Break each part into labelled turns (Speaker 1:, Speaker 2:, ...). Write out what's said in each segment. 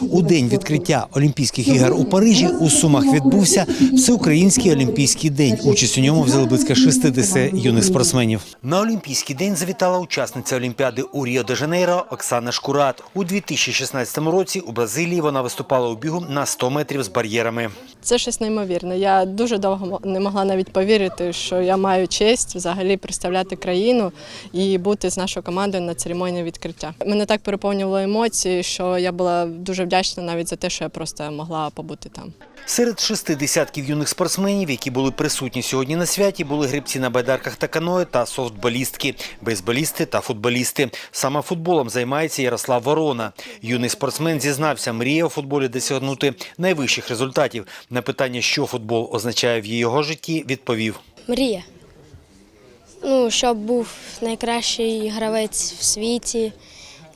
Speaker 1: У день відкриття Олімпійських ігор у Парижі у Сумах відбувся Всеукраїнський олімпійський день. Участь у ньому взяли близько 60 юних спортсменів. На Олімпійський день завітала учасниця Олімпіади у Ріо-де-Жанейро Оксана Шкурат. У 2016 році у Бразилії вона виступала у бігу на 100 метрів з бар'єрами.
Speaker 2: Це щось неймовірне. Я дуже довго не могла навіть повірити, що я маю честь взагалі представляти країну і бути з нашою командою на церемонії відкриття. Мене так переповнювало емоції, що я була дуже вдячна навіть за те, що я просто могла побути там.
Speaker 1: Серед шести десятків юних спортсменів, які були присутні сьогодні на святі, були гребці на байдарках та каное та софтболістки, бейсболісти та футболісти. Саме футболом займається Ярослав Ворона. Юний спортсмен зізнався, мріє у футболі досягнути найвищих результатів. На питання, що футбол означає в його житті, відповів.
Speaker 3: Мрія. Ну, щоб був найкращий гравець в світі.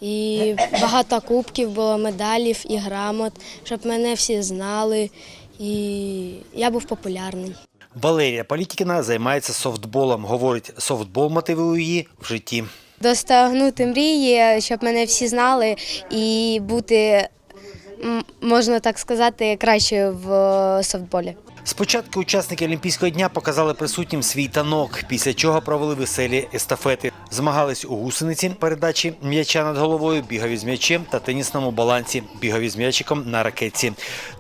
Speaker 3: І багато кубків було, медалів і грамот, щоб мене всі знали. І я був популярний.
Speaker 1: Валерія Політікіна займається софтболом. Говорить, софтбол мотивує її в житті.
Speaker 3: Достигнути мрії, щоб мене всі знали і бути, можна так сказати, краще в е, софтболі.
Speaker 1: Спочатку учасники Олімпійського дня показали присутнім свій танок, після чого провели веселі естафети. Змагались у гусениці, передачі м'яча над головою, бігові з м'ячем та тенісному балансі, бігові з м'ячиком на ракетці.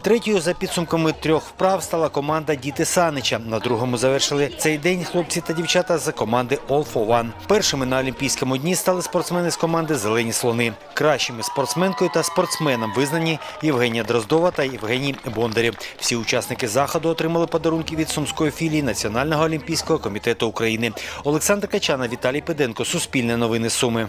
Speaker 1: Третьою за підсумками трьох вправ стала команда Діти Санича. На другому завершили цей день хлопці та дівчата з команди All for One. Першими на Олімпійському дні стали спортсмени з команди Зелені слони. Кращими спортсменкою та спортсменом визнані Євгенія Дроздова та Євгеній Бондарів. Всі учасники заходу отримали подарунки від сумської філії Національного олімпійського комітету України. Олександр Качана, Віталій Педенко, Суспільне новини Суми.